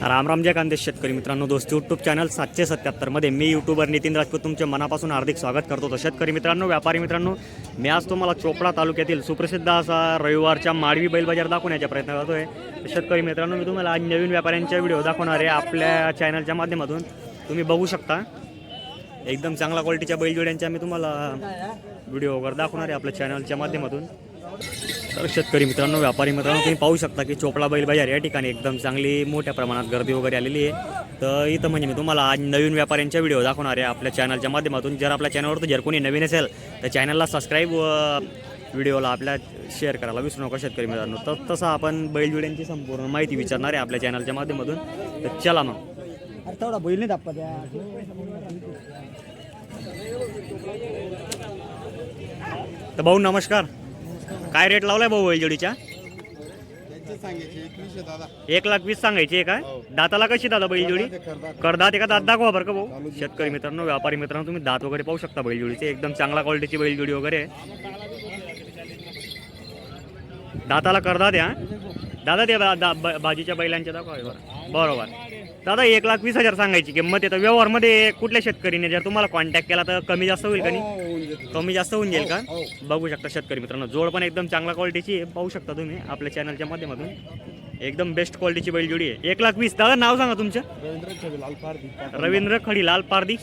राम राम जय कांदेश शेतकरी मित्रांनो दोस्त यूट्यूब चॅनल सातशे सत्याहत्तरमध्ये मी यूट्यूबर नितीन राजपूत तुमचे मनापासून हार्दिक स्वागत करतो. तर शेतकरी मित्रांनो व्यापारी मित्रांनो मी आज तुम्हाला चोपडा तालुक्यातील सुप्रसिद्ध असा रविवारच्या माडवी बैल बाजार दाखवण्याचा प्रयत्न करतोय आहे शेतकरी मित्रांनो मी तुम्हाला आज नवीन व्यापाऱ्यांच्या व्हिडिओ दाखवणार आहे आपल्या चॅनलच्या माध्यमातून. तुम्ही बघू शकता. एकदम चांगल्या क्वालिटीच्या बैलजोड्यांच्या मी तुम्हाला व्हिडिओ वगैरे दाखवणार आहे आपल्या चॅनलच्या माध्यमातून. तर शेतकरी मित्रांनो व्यापारी मित्रांनो तुम्ही पाहू शकता की चोपडा बैल बाजार या ठिकाणी एकदम चांगली मोठ्या प्रमाणात गर्दी वगैरे आलेली आहे. तर इथं म्हणजे मी तुम्हाला आज नवीन व्यापाऱ्यांच्या व्हिडिओ दाखवणार आहे आपल्या चॅनलच्या माध्यमातून. जर आपल्या चॅनलवर जर कोणी नवीन असेल तर चॅनलला सबस्क्राईब व व्हिडिओला आपल्या शेअर करायला विसरू नका शेतकरी मित्रांनो. तर तसं आपण बैलजोड्यांची संपूर्ण माहिती विचारणार आहे आपल्या चॅनलच्या माध्यमातून. तर चला मग. तेवढा बैल नाही दाप्पा द्या तर भाऊ नमस्कार. काय रेट लावलाय भाऊ बैलजोडीच्या दादा. एक लाख वीस सांगायची आहे काय दाताला कशी दादा बैलजोडी करदात एका दात दाखवा बरं का भाऊ. शेतकरी मित्रांनो व्यापारी मित्रांनो तुम्ही दात वगैरे पाहू शकता बैलजोडीचे एकदम चांगला क्वालिटीची बैलजोडी वगैरे. दाताला करदात या दादा ते बा- दा- ब- भाजीच्या बैलांच्या दाखवा हे बरं. बरोबर. दादा एक लाख वीस हजार सांगायची किंमत आहे. तर व्यवहारमध्ये कुठल्या शेतकरीने जर तुम्हाला कॉन्टॅक्ट केला तर कमी जास्त होईल का नाही? हो. कमी जास्त होऊन जाईल का? हो. बघू शकता शेतकरी मित्रांनो. जोड पण एकदम चांगल्या क्वालिटीची पाहू शकता तुम्ही आपल्या चॅनलच्या माध्यमातून. एकदम बेस्ट क्वालिटीची बैलजोडी आहे. एक लाख वीस. दादा नाव सांगा तुमचं. रवींद्र रवींद्र खडीलाल पारदी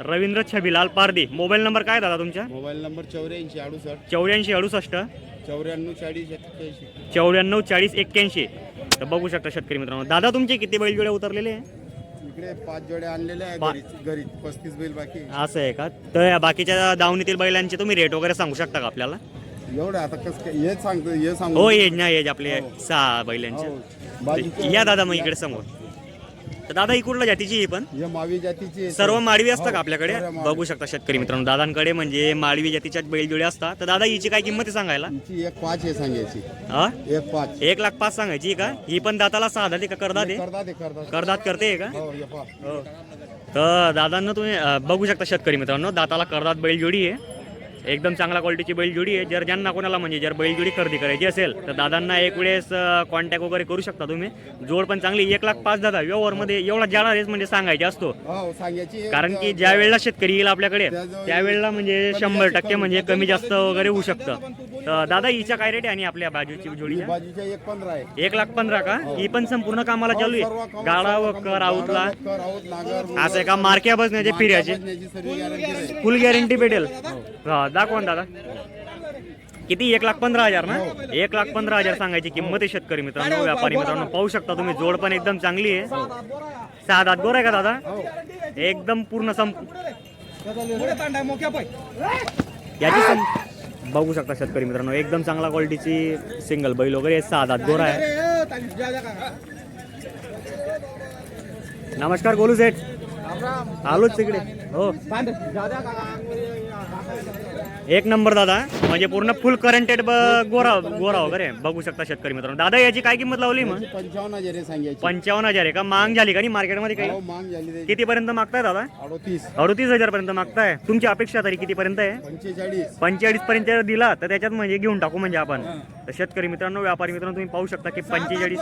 रवींद्र छबीलाल पारदी मोबाईल नंबर काय दादा तुमच्या मोबाईल नंबर चौऱ्याऐंशी अडुसष्ट. चौऱ्याऐंशी अडुसष्ट. चौऱ्याण्णव चाळीस चौऱ्याण्णव चाळीस एक्क्याऐंशी. तर बघू शकता शेतकरी मित्रांनो. दादा तुमचे किती बैलजोड्या उतरलेले आहे? इकडे पाच जोड्या आणलेल्या आहे पा- घरी घरी पस्तीस बैल बाकी. आहे. असं आहे का? तर या बाकीच्या दावणीतील बैलांचे तुम्ही रेट वगैरे सांगू शकता का आपल्याला? एवढं आता कसं काय हेच सांगतो हे सांगू हो एज ना एज आपले सहा बैलांचे. हो. या दादा मग इकडे समोर. तर दादा ही कुठल्या जातीची ही पण? हे मावी जातीची आहे. सर्व माळवी असतं हो, का आपल्याकडे? सर्व माळवी. बघू शकता शेतकरी मित्रांनो. दादांकडे म्हणजे माळवी जातीच्या बैलजोड्या असतात. तर दादा हिची काय किंमत आहे सांगायला? एक पाच आहे सांगायची. हा? एक पाच. एक लाख पाच सांगायची का? ही पण दाताला सहा दाते का करदात आहे? हे करतात करदात. करते का? हो हे पहा. हो. तर दादांना तुम्ही अं, बघू शकता शेतकरी मित्रांनो दाताला करदात बैलजोडी आहे. एकदम चांगल्या क्वालिटीची बैलजोडी आहे. जर ज्यांना कोणाला म्हणजे जर बैलजोडी खरेदी करायची असेल तर दादांना एक वेळेस कॉन्टॅक्ट वगैरे करू शकता तुम्ही. जोड पण चांगली एक लाख पाच दादा व्यवहारमध्ये एवढा जाणार रेस म्हणजे सांगायचे असतो. हो कारण की ज्या वेळेला शेतकरी येईल आपल्याकडे त्यावेळेला म्हणजे शंभर टक्के म्हणजे कमी जास्त वगैरे होऊ शकतं. तर दादा हिच्या काय रेट आहे आणि आपल्या बाजूची ही जोडीच्या बाजूच्या एक पंधरा आहे. एक लाख पंधरा का? ही. पण संपूर्ण कामाला चालू हो, आहे. गाडा वक्कर काम- आऊतला असं आहे का मार्क्या बसण्याचे फिर्याचे. फुल गॅरंटी भेटेल. हा. दाखवा ना दादा. किती? एक लाख पंधरा हजार ना? एक लाख पंधरा हजार सांगायची किंमत आहे शेतकरी मित्रांनो व्यापारी मित्रांनो. पाहू शकता तुम्ही जोड पण एकदम चांगली आहे. सहा दात गोर आहे का दादा? एकदम पूर्ण संप याची बघू शकता शेतकरी मित्रांनो. एकदम चांगला क्वालिटीची सिंगल बैल वगैरे आहे. सहा दात गोरा आहे नमस्कार गोलू सेठ. आलोच तिकडे. हो. एक नंबर दादा. म्हणजे पूर्ण फुल करंटेड गोरा गोरा वगैरे. बघू शकता शेतकरी मित्रांनो. दादा याची काय किंमत लावली मग? पंचावन्न हजार आहे सांगायची. पंचावन्न हजार आहे का? मांग झाली का नाही मार्केटमध्ये काही? हो, मांग झाली त्याची. किती पर्यंत मागताय दादा? अडोतीस. अडतीस हजार पर्यंत मागताय. तुमची अपेक्षा तरी किती पर्यंत आहे? पंचेचाळीस. पंचेचाळीस पर्यंत जर दिला तर त्याच्यात म्हणजे घेऊन टाकू म्हणजे आपण. तर शेतकरी मित्रांनो व्यापारी मित्रांनो तुम्ही पाहू शकता की पंचेचाळीस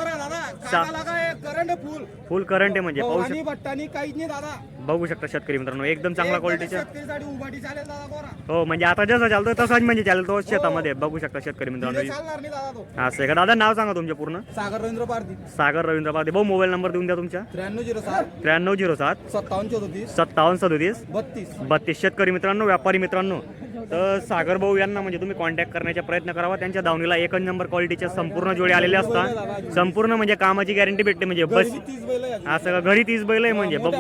करंट फुल फुल करंट आहे म्हणजे. पाहू भट्टानी काहीच नाही दादा. बघू शकता शेतकरी मित्रांनो एकदम चांगला गोरा हो म्हणजे आता जसं चालतो तसाच म्हणजे चालेल तो शेतामध्ये बघू शकता शेतकरी मित्रांनो. असं का? दादा नाव सांगा तुमचे पूर्ण. सागर रवींद्र पारधी. सागर रवींद्र पादे भाऊ मोबाईल नंबर देऊन द्या तुमच्या त्र्याण्णव झिरो सात. त्र्याण्णव झिरो सात. सत्तावन्न चौतीस. सत्तावन्न सदोतीस. बत्तीस. बत्तीस. शेतकरी मित्रांनो व्यापारी मित्रांनो तर सागर भाऊ यांना म्हणजे तुम्ही कॉन्टॅक्ट करण्याचा प्रयत्न करावा. त्यांच्या दावणीला एकच नंबर क्वालिटीच्या संपूर्ण जोडे आलेले असतात. संपूर्ण म्हणजे कामाची गॅरंटी भेटते. म्हणजे बस. असं का घरी तीस बैल आहे म्हणजे. बघू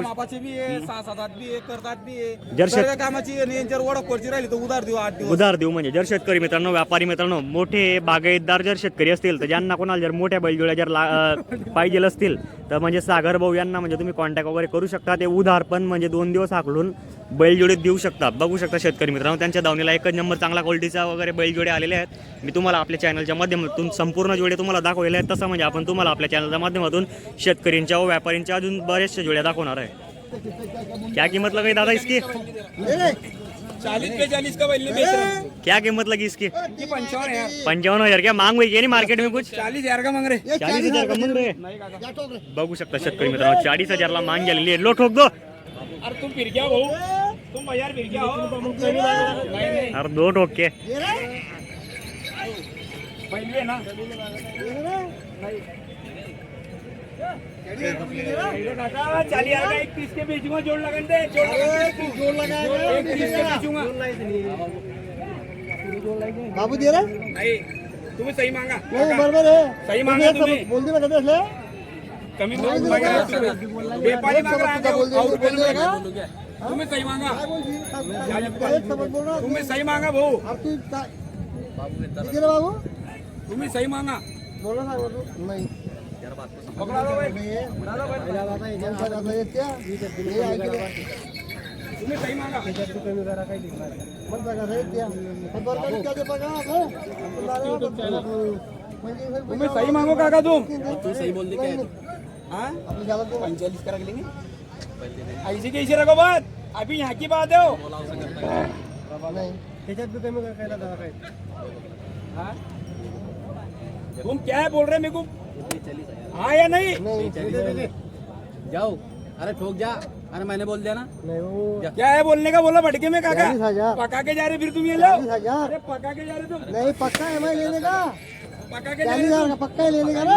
जर कामाची राहिली तर उधार देऊ आठ दिवस. उधार देऊ म्हणजे. जर शेतकरी मित्रांनो व्यापारी मित्रांनो मोठे बागायतदार जर शेतकरी असतील तर ज्यांना कोणाला जर मोठ्या बैलजोड्या जर पाहिजे असतील तर म्हणजे सागर भाऊ यांना म्हणजे तुम्ही कॉन्टॅक्ट वगैरे करू शकता. ते उधार पण म्हणजे दोन दिवस आखडून बैलजोडीत देऊ शकता. बघू शकता शेतकरी मित्रांनो त्यांच्या दावणीला एकच नंबर चांगला क्वालिटीचा वगैरे बैलजोडे आलेले आहेत. मी तुम्हाला आपल्या चॅनलच्या माध्यमातून संपूर्ण जोडे तुम्हाला दाखवलेले आहेत. तसं म्हणजे आपण तुम्हाला आपल्या चॅनलच्या माध्यमातून शेतकरींच्या व व्यापाऱ्यांच्या अजून बरेचशा जोड्या दाखवणार आहे. क्या किंमत लगाई दादा इसकी? चालीस पे चालीस का क्या कीमत लगी इसकी? पंचावन पंचावन्न हजार क्या? मांग हुई नहीं मार्केट में कुछ? चालीस हजार का मांग रहे चालीस हजार का मांग रहे बघू शकता शेतकरी मित्रांनो चाळीस हजारला मांग गेलेली लो ठोक दो अरे तुम फिर क्या हो तुम बाजार फिर क्या हो अरे दो ठोक के पहले ना काका चालीस हजार का एक पीस के बेचूंगा जोड़ लगन दे जोड़ लगा एक पीस के बेचूंगा बाबू दे रे नहीं तुम्हें सही मांगा नाही बरोबर आहे सही मांगा तुम्ही बोलते ना कधी असले कमी मांगा व्यापारी मांग रहा है बोल दे- और बोल दे का? तुम्हें सही मांगा. एक समज बोल रहा तुम्हें सही मांगा भाऊ. अरे तू काय किती रे बाबू? तुम्ही सही मांगा. बोल ना नाही. पकडा. नाही. पहिला बाबा येत त्या. हे ऐकलं. तुम्ही सही मांगा. बघा त्या. पण बरं का काय ते बघा, हं? म्हणजे तुम्ही सही मांगो काका तुम. तू सही बोल. दे हाँ? आपली झाला तो पंचालीस का रख लेंगे ऐसे कैसे रखो बात। अभी यहाँ की बात है हाँ? तुम क्या बोल रहे मेरे को? हाँ या नहीं? जाओ। अरे ठोक जा। अरे मैंने बोल दिया ना। नाही. क्या है बोलने का? बोला भटके में काका। पका के जा रहे फिर तुम ये लो अरे पका के जा रहे तुम। नहीं पक्का है मैं लेने का। पका के जा रहे पक्का है लेने का। ना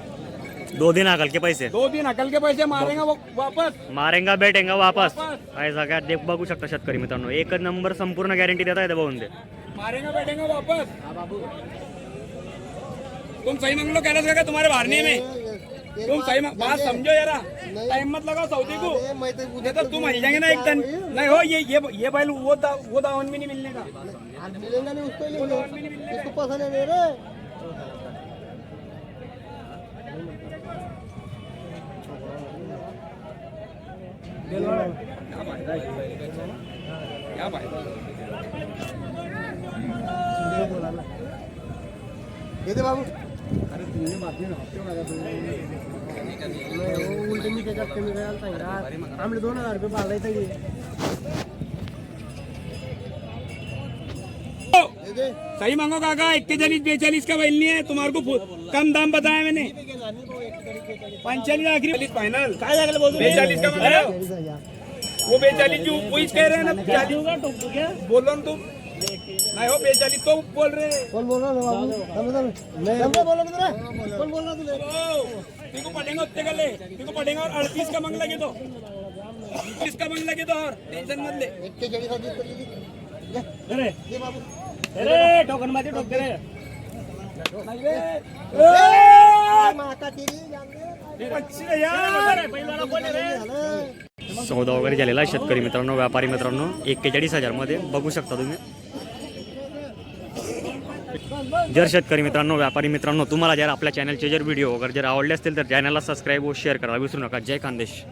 दो दिन अकल के पैसे. दो दिन अकल के पैसे मारेंगे वो वापस. मारेंगा बेटेंगा वापस. ऐसा काय देख बघू शकता शेतकरी मित्रांनो. एक नंबर संपूर्ण गॅरंटी देता येते भाऊन ते मारेंगे बैठेंगे वापस. तुम सही मांग लो कैलाश काका तुम्हारे भारने में. तुम सही मांग बात समझो जरा. टाइम मत लगाओ सऊदी को. नहीं तो तुम हिल जाएंगे ना एक दिन. नहीं हो ये ये ये बैल वो दा, वो दावन में नहीं मिलने का. मिलेगा नहीं उसको ही लेंगे इसको पसंद है मेरे क्या भाई येते बाबू उलट मी त्याच्यात कमी करायला सांगितलं आमले दोन हजार रुपये पाळायचं सही मांगो काका इक्कीचालीस बेचालीस का बैल नहीं है तुम्हारे को फु- कम दाम बताया मैंने। पंचालीस आखिरी चालीस फाइनल बेचालीस का मांग रहे हो? चाळीस हजार वो बेचालीस जो वही कह रहे हैं ना चालीस बोलो ना तुम। नहीं हो बेचालीस तो बोल रहे हैं। कोण बोलणार ना बाबू। थांब थांब थांब बोला ना तुला कोण बोलणार तुला ओ, तेरे को पटेगा उतने का ले तेरे को पटेगा और अड़तीस का मंग लगे तो। अड़तीस का मंग लगे तो और टेंशन मत ले। एक्केचाळीस हजार रुपये दिली. घ्या. घे बाबू। ए, माता तेरी जान दे. सौदा वगैरे झालेला आहे शेतकरी मित्रांनो व्यापारी मित्रांनो. एक्केचाळीस हजारमध्ये बघू शकता तुम्ही. जर शेतकरी मित्रांनो व्यापारी मित्रांनो तुम्हाला जर आपल्या चॅनलचे जर व्हिडिओ वगैरे जर आवडले असतील तर चॅनलला सबस्क्राईब व शेअर करा विसरू नका. जय खानदेश.